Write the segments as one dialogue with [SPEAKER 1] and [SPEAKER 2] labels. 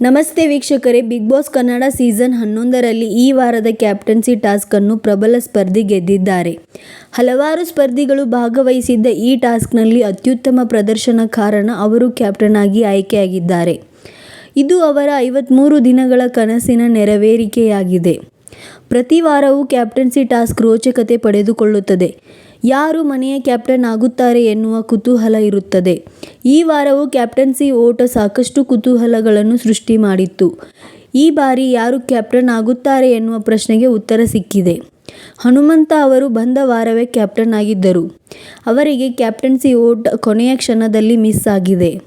[SPEAKER 1] ನಮಸ್ತೆ ವೀಕ್ಷಕರೇ, big Boss Kannada season ಹನ್ನೊಂದರಲ್ಲಿ ಈ ವಾರದ ಕ್ಯಾಪ್ಟನ್ಸಿ ಟಾಸ್ಕ್ ಅನ್ನು ಪ್ರಬಲ ಸ್ಪರ್ಧಿ ಗೆದ್ದಿದ್ದಾರೆ. ಹಲವಾರು ಸ್ಪರ್ಧಿಗಳು ಭಾಗವಹಿಸಿದ್ದ ಈ ಟಾಸ್ಕ್ನಲ್ಲಿ ಅತ್ಯುತ್ತಮ ಪ್ರದರ್ಶನ ಕಾರಣ ಅವರು ಕ್ಯಾಪ್ಟನ್ ಆಗಿ ಆಯ್ಕೆಯಾಗಿದ್ದಾರೆ. ಇದು ಅವರ ಐವತ್ಮೂರು ದಿನಗಳ ಕನಸಿನ ನೆರವೇರಿಕೆಯಾಗಿದೆ. ಪ್ರತಿ ವಾರವೂ ಕ್ಯಾಪ್ಟನ್ಸಿ ಟಾಸ್ಕ್ ರೋಚಕತೆ ಪಡೆದುಕೊಳ್ಳುತ್ತದೆ. ಯಾರು ಮನೆಯ ಕ್ಯಾಪ್ಟನ್ ಆಗುತ್ತಾರೆ ಎನ್ನುವ ಕುತೂಹಲ ಇರುತ್ತದೆ. ಈ ವಾರವೂ ಕ್ಯಾಪ್ಟನ್ಸಿ ಓಟ ಸಾಕಷ್ಟು ಕುತೂಹಲಗಳನ್ನು ಸೃಷ್ಟಿ ಮಾಡಿತ್ತು. ಈ ಬಾರಿ ಯಾರು ಕ್ಯಾಪ್ಟನ್ ಆಗುತ್ತಾರೆ ಎನ್ನುವ ಪ್ರಶ್ನೆಗೆ ಉತ್ತರ ಸಿಕ್ಕಿದೆ. ಹನುಮಂತ ಅವರು ಬಂದ ವಾರವೇ ಕ್ಯಾಪ್ಟನ್ ಆಗಿದ್ದರು. ಅವರಿಗೆ ಕ್ಯಾಪ್ಟನ್ಸಿ ಓಟ ಕೊನೆಯ ಕ್ಷಣದಲ್ಲಿ ಮಿಸ್ ಆಗಿದೆ.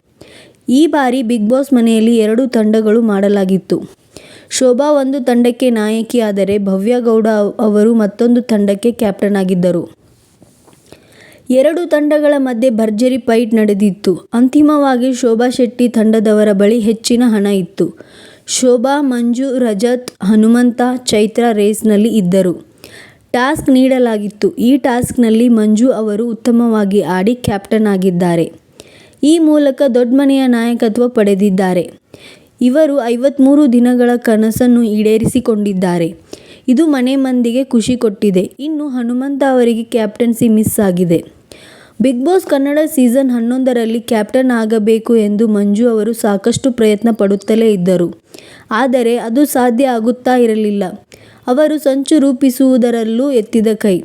[SPEAKER 1] ಈ ಬಾರಿ ಬಿಗ್ ಬಾಸ್ ಮನೆಯಲ್ಲಿ ಎರಡು ತಂಡಗಳು ಮಾಡಲಾಗಿತ್ತು. ಶೋಭಾ ಒಂದು ತಂಡಕ್ಕೆ ನಾಯಕಿಯಾದರೆ ಭವ್ಯ ಗೌಡ ಅವರು ಮತ್ತೊಂದು ತಂಡಕ್ಕೆ ಕ್ಯಾಪ್ಟನ್ ಆಗಿದ್ದರು. ಎರಡು ತಂಡಗಳ ಮಧ್ಯೆ ಭರ್ಜರಿ ಫೈಟ್ ನಡೆದಿತ್ತು. ಅಂತಿಮವಾಗಿ ಶೋಭಾ ಶೆಟ್ಟಿ ತಂಡದವರ ಬಳಿ ಹೆಚ್ಚಿನ ಹಣ ಇತ್ತು. ಶೋಭಾ, ಮಂಜು, ರಜತ್, ಹನುಮಂತ, ಚೈತ್ರ ರೇಸ್ನಲ್ಲಿ ಇದ್ದರು. ಟಾಸ್ಕ್ ನೀಡಲಾಗಿತ್ತು. ಈ ಟಾಸ್ಕ್ನಲ್ಲಿ ಮಂಜು ಅವರು ಉತ್ತಮವಾಗಿ ಆಡಿ ಕ್ಯಾಪ್ಟನ್ ಆಗಿದ್ದಾರೆ. ಈ ಮೂಲಕ ದೊಡ್ಡಮನೆಯ ನಾಯಕತ್ವ ಪಡೆದಿದ್ದಾರೆ. ಇವರು ಐವತ್ಮೂರು ದಿನಗಳ ಕನಸನ್ನು ಈಡೇರಿಸಿಕೊಂಡಿದ್ದಾರೆ. ಇದು ಮನೆ ಮಂದಿಗೆ ಖುಷಿ ಕೊಟ್ಟಿದೆ. ಇನ್ನು ಹನುಮಂತ ಅವರಿಗೆ ಕ್ಯಾಪ್ಟನ್ಸಿ ಮಿಸ್ ಆಗಿದೆ. ಬಿಗ್ ಬಾಸ್ ಕನ್ನಡ ಸೀಸನ್ ಹನ್ನೊಂದರಲ್ಲಿ ಕ್ಯಾಪ್ಟನ್ ಆಗಬೇಕು ಎಂದು ಮಂಜು ಅವರು ಸಾಕಷ್ಟು ಪ್ರಯತ್ನ ಪಡುತ್ತಲೇ ಇದ್ದರು. ಆದರೆ ಅದು ಸಾಧ್ಯ ಆಗುತ್ತಾ ಇರಲಿಲ್ಲ. ಅವರು ಸಂಚು ರೂಪಿಸುವುದರಲ್ಲೂ ಎತ್ತಿದ ಕೈ.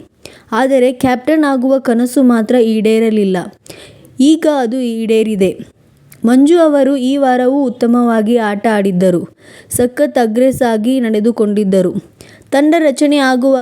[SPEAKER 1] ಆದರೆ ಕ್ಯಾಪ್ಟನ್ ಆಗುವ ಕನಸು ಮಾತ್ರ ಈಡೇರಲಿಲ್ಲ. ಈಗ ಅದು ಈಡೇರಿದೆ. ಮಂಜು ಅವರು ಈ ವಾರವೂ ಉತ್ತಮವಾಗಿ ಆಟ ಆಡಿದ್ದರು. ಸಖತ್ ಅಗ್ರೆಸ್ ಆಗಿ ನಡೆದುಕೊಂಡಿದ್ದರು. ತಂಡ ರಚನೆ ಆಗುವ